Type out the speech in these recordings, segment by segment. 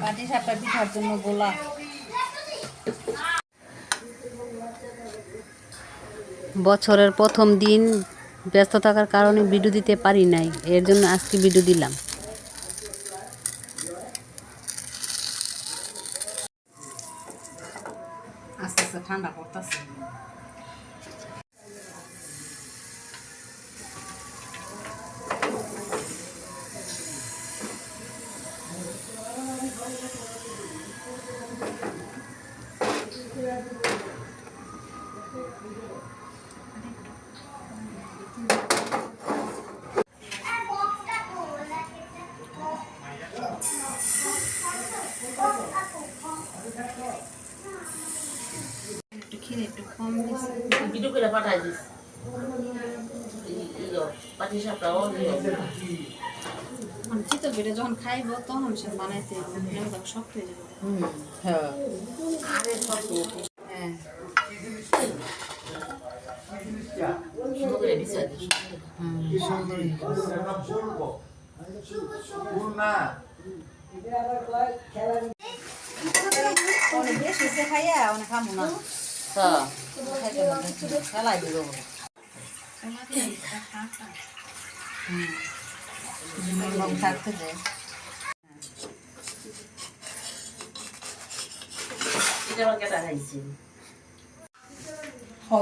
পাটি সাপটা পিঠার জন্য গোলা। বছরের প্রথম দিন ব্যস্ত থাকার কারণে ভিডিও দিতে পারি নাই এর জন্য আজকে ভিডিও দিলাম। আস্তে আস্তে ঠান্ডা পড়তেছে। একটু কম দিছে ভিডিও করে পাঠাই দিস পাটি সাপটাও মানে চিতল পিঠা যখন খাইব তখন সে বানাইতে শক্ত হয়ে যাবে হ্যাঁ আরে হ্যাঁ দিস হয়ে। অনেক বেশি খাইয়া অনেক খামো না হ্যাঁ খেলাই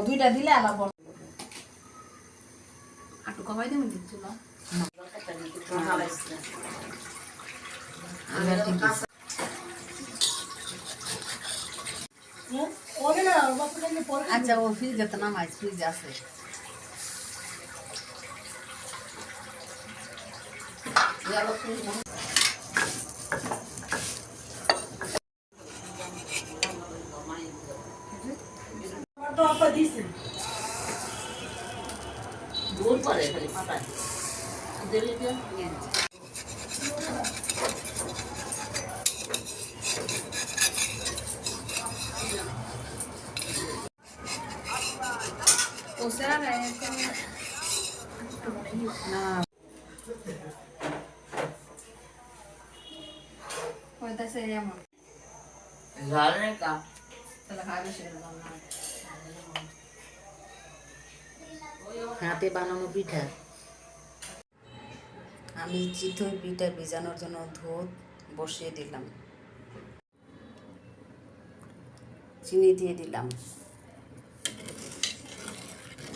দুইটা দিলে আলাপ আটু কমাই দেবেন আচ্ছা ও ফ্রিজে তো নামাই ফ্রিজে আছে। দূর পাতায়। দিলি হাতে বানানো পিঠা আমি চিতই পিঠা ভিজানোর জন্য দুধ বসিয়ে দিলাম চিনি দিয়ে দিলাম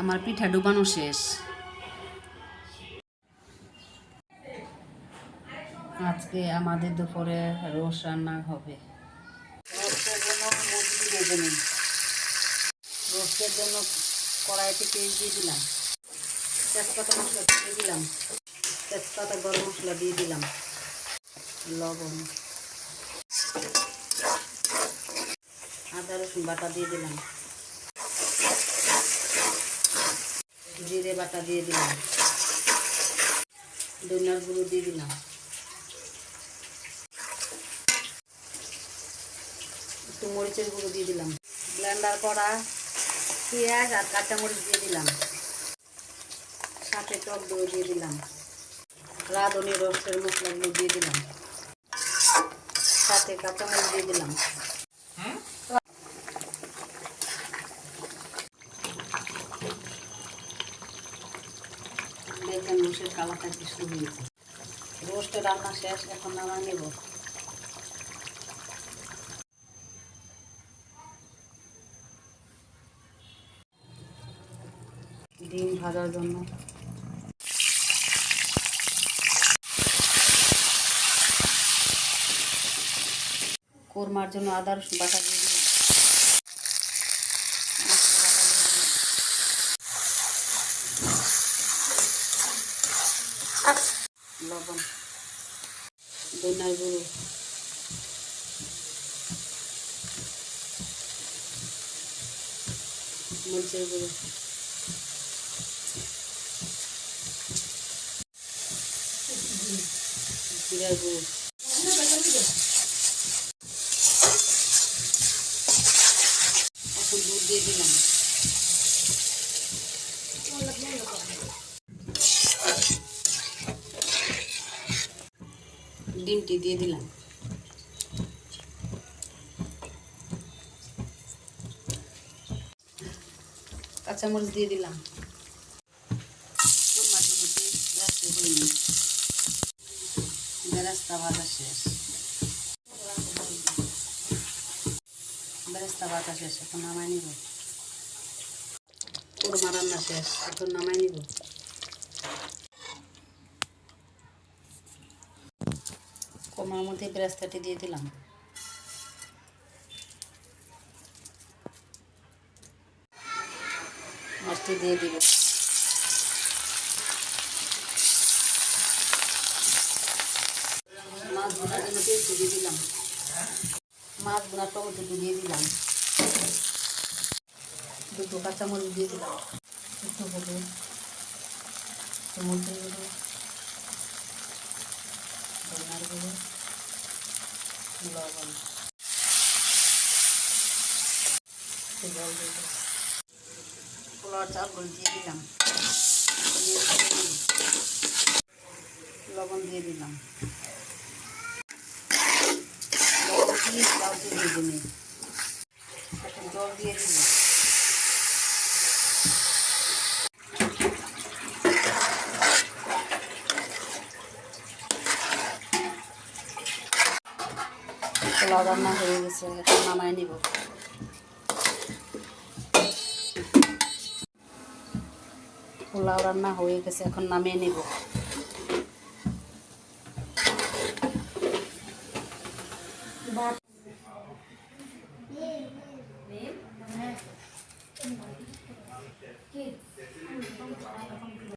আমার পিঠা ডুবানো শেষ। আজকে আমাদের দুপুরে রোস রান্না হবে। রোস্টের জন্য কড়াইতে পেঁয়াজ দিয়ে দিলাম। তেজপাতা মশলা দিয়ে দিলাম। তেজপাতা গরম মশলা দিয়ে দিলাম। লবণ। আদা রসুন বাটা দিয়ে দিলাম। জিরে বাটা দিয়ে দিলাম। ধনিয়ার গুঁড়ো দিয়ে দিলাম। একটু মরিচের গুঁড়ো দিয়ে দিলাম। ব্লেন্ডার করা পেঁয়াজ আর কাঁচামরিচ দিয়ে দিলাম। সাথে টক দই দিয়ে দিলাম। রাঁধুনি রোস্টের মশলাগুলো দিয়ে দিলাম। সাথে কাঁচামরিচ দিয়ে দিলাম। দেখেন রোস্টের কালারটা কি শুরু হয়েছে রান্না শেষ, এখন নামাই নেব। ডিম ভাজার জন্য। কোরমার জন্য আদা রসুন বাটা দিয়ে লবণ ধনিয়ার গুঁড়ো। মরিচের গুঁড়ো। জিরার গুঁড়ো। এখন দিয়ে ডিমটি দিয়ে দিলাম। কাঁচামরিচ দিয়ে দিলাম। শেষ। বেরেস্তা ভাজা শেষ, এখন নামাই নিব। কোরমা রান্না শেষ, এখন নামাই নিব। কোরমার মধ্যে বেরেস্তাটি দিয়ে দিলাম। মাছটি দিয়ে দিব। মাছ বোনার জন্য দিয়ে দিলাম। টমেটো দিয়ে দিলাম। দুটো কাঁচামরিচ দিয়ে দিলাম। টমেটো লবণ একটু দিয়ে দিলাম। দিলাম দিলাম। লবণ দিয়ে দিলাম। দিয়ে চালটি দিয়ে দিলাম। জল দিয়ে দিব পোলাও রান্না হয়ে গেছে এখন নামায় নিব। পোলাও রান্না হয়ে গেছে এখন নামিয়ে নিব।